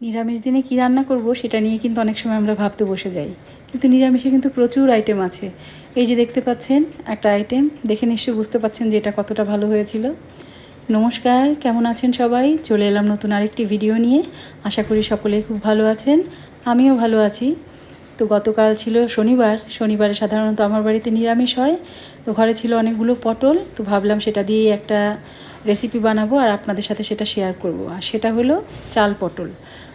নিরামিষ দিনে কী রান্না করব সেটা নিয়ে কিন্তু অনেক সময় আমরা ভাবতে বসে যাই। কিন্তু নিরামিষে কিন্তু প্রচুর আইটেম আছে। এই যে দেখতে পাচ্ছেন, একটা আইটেম দেখে নিশ্চয়ই বুঝতে পাচ্ছেন যে এটা কতটা ভালো হয়েছিল। নমস্কার, কেমন আছেন সবাই? চলে এলাম নতুন আরেকটি ভিডিও নিয়ে। আশা করি সকলেই খুব ভালো আছেন। আমিও ভালো আছি। তো গতকাল ছিল শনিবার। শনিবারে সাধারণত আমার বাড়িতে নিরামিষ হয়। তো ঘরে ছিল অনেকগুলো পটল। তো ভাবলাম সেটা দিয়েই একটা রেসিপি বানাবো আর আপনাদের সাথে সেটা শেয়ার করব। আর সেটা হলো চাল পটল।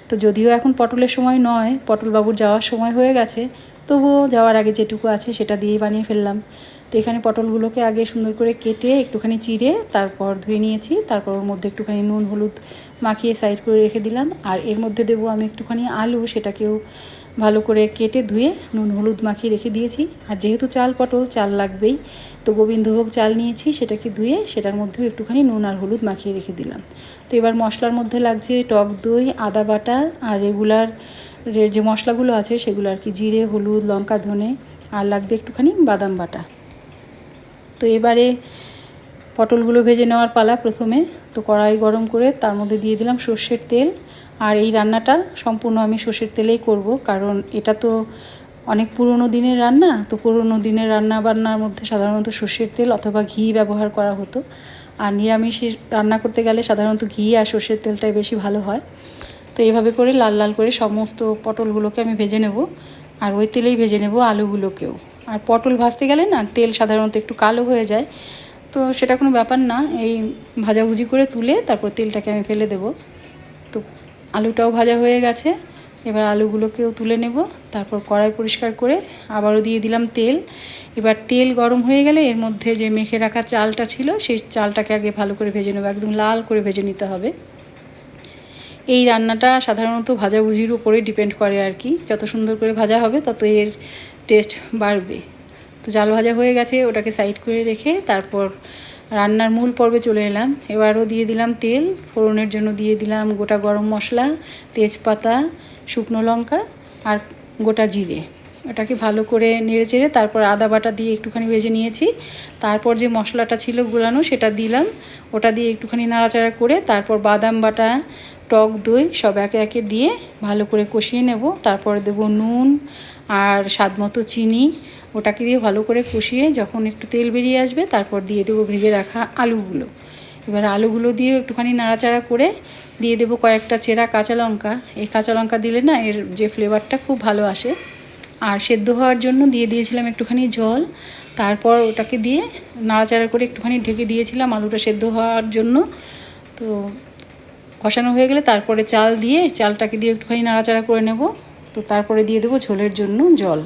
তো যদিও এখন পটলের সময় নয় পটলবাবুর যাওয়ার সময় হয়ে গেছে তবুও যাওয়ার আগে যেটুকু আছে সেটা দিয়েই বানিয়ে ফেললাম। তো এখানে পটলগুলোকে আগে সুন্দর করে কেটে একটুখানি চিড়ে তারপর ধুয়ে নিয়েছি, তারপর ওর মধ্যে একটুখানি নুন, হলুদ মাখিয়ে সাইড করে রেখে দিলাম। আর এর মধ্যে দেবো আমি একটুখানি আলু, সেটাকেও ভালো করে কেটে ধুয়ে নুন, হলুদ মাখিয়ে রেখে দিয়েছি। আর যেহেতু চাল পটল, চাল লাগবেই, তো গোবিন্দভোগ চাল নিয়েছি, সেটাকে ধুয়ে সেটার মধ্যেও একটুখানি নুন আর হলুদ মাখিয়ে রেখে দিলাম। তো এবার মশলার মধ্যে লাগছে টক দই, আদা বাটা আর রেগুলার যে মশলাগুলো আছে সেগুলো আর কি, জিরে, হলুদ, লঙ্কা, ধনে, আর লাগবে একটুখানি বাদাম বাটা। তো এবারে পটলগুলো ভেজে নেওয়ার পালা প্রথমে। তো কড়াই গরম করে তার মধ্যে দিয়ে দিলাম সর্ষের তেল। আর এই রান্নাটা সম্পূর্ণ আমি সর্ষের তেলেই করব, কারণ এটা তো অনেক পুরনো দিনের রান্না। তো পুরনো দিনের রান্না বান্নার মধ্যে সাধারণত সর্ষের তেল অথবা ঘি ব্যবহার করা হতো। আর নিরামিষ রান্না করতে গেলে সাধারণত ঘি আর সর্ষের তেলটাই বেশি ভালো হয়। তো এইভাবে করে লাল লাল করে সমস্ত পটলগুলোকে আমি ভেজে নেব। আর ওই তেলেই ভেজে নেব আলুগুলোকেও। আর পটল ভাজতে গেলে না, তেল সাধারণত একটু কালো হয়ে যায়। তো সেটা কোনো ব্যাপার না, এই ভাজাভুজি করে তুলে তারপর তেলটাকে আমি ফেলে দেব। তো আলুটাও ভাজা হয়ে গেছে, এবার আলুগুলোকেও তুলে নেব। তারপর কড়াই পরিষ্কার করে আবারও দিয়ে দিলাম তেল। এবার তেল গরম হয়ে গেলে এর মধ্যে যে মেখে রাখা চালটা ছিল, সেই চালটাকে আগে ভালো করে ভেজে নেব। একদম লাল করে ভেজে নিতে হবে। এই রান্নাটা সাধারণত ভাজাভুজির উপরে ডিপেন্ড করে আর কি। যত সুন্দর করে ভাজা হবে, তত এর টেস্ট বাড়বে। তো জাল ভাজা হয়ে গেছে, ওটাকে সাইড করে রেখে তারপর রান্নার মূল পর্বে চলে এলাম। এবারও দিয়ে দিলাম তেল, ফোড়নের জন্য দিয়ে দিলাম গোটা গরম মশলা, তেজপাতা, শুকনো লঙ্কা আর গোটা জিরে। ওটাকে ভালো করে নেড়ে চেড়ে তারপর আদা বাটা দিয়ে একটুখানি ভেজে নিয়েছি। তারপর যে মশলাটা ছিল গুলানো, সেটা দিলাম। ওটা দিয়ে একটুখানি নাড়াচাড়া করে তারপর বাদাম বাটা টক দই সব একে একে দিয়ে ভালো করে কষিয়ে নেব। তারপর দেব নুন আর স্বাদ মতো চিনি। ওটাকে দিয়ে ভালো করে কষিয়ে যখন একটু তেল বেরিয়ে আসবে, তারপর দিয়ে দেবো ভেজে রাখা আলুগুলো। এবার আলুগুলো দিয়ে একটুখানি নাড়াচাড়া করে দিয়ে দেবো কয়েকটা চেরা কাঁচা লঙ্কা। এই কাঁচা লঙ্কা দিলে না এর যে ফ্লেভারটা খুব ভালো আসে। আর সেদ্ধ হওয়ার জন্য দিয়ে দিয়েছিলাম একটুখানি জল। তারপর ওটাকে দিয়ে নাড়াচাড়া করে একটুখানি ঢেকে দিয়েছিলাম আলুটা সেদ্ধ হওয়ার জন্য। তো কষানো হয়ে গেলে তারপরে চাল দিয়ে চালটাকে দিয়ে একটুখানি নাড়াচাড়া করে নেব। তো তারপরে দিয়ে দেবো ঝোলের জন্য জল।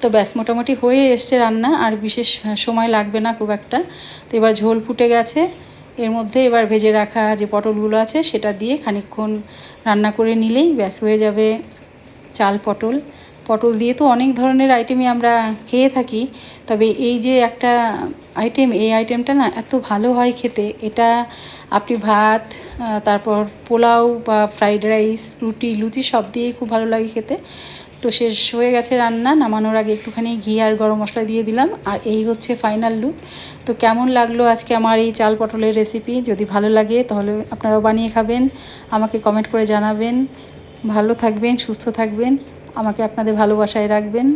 তো ব্যাস, মোটামুটি হয়ে এসছে রান্না, আর বিশেষ সময় লাগবে না খুব একটা। তো এবার ঝোল ফুটে গেছে। এর মধ্যে এবার ভেজে রাখা যে পটলগুলো আছে সেটা দিয়ে খানিকক্ষণ রান্না করে নিলেই ব্যাস হয়ে যাবে চাল পটল। পটল দিয়ে তো অনেক ধরনের আইটেমই আমরা খেয়ে থাকি। তবে এই যে একটা আইটেম এই আইটেমটা না এত ভালো হয় খেতে, এটা আপনি ভাত তারপর পোলাও বা ফ্রাইড রাইস রুটি, লুচি সব দিয়েই খুব ভালো লাগে খেতে। তো শেষ হয়ে গেছে রান্না, নামানোর আগে একটুখানি ঘি আর গরম মশলা দিয়ে দিলাম। আর এই হচ্ছে ফাইনাল লুক তো কেমন লাগল আজকে আমার এই চাল পটলের রেসিপি যদি ভালো লাগে তাহলে আপনারাও বানিয়ে খাবেন, আমাকে কমেন্ট করে জানাবেন। ভালো থাকবেন, সুস্থ থাকবেন। আমাকে আপনাদের ভালোবাসায় রাখবেন।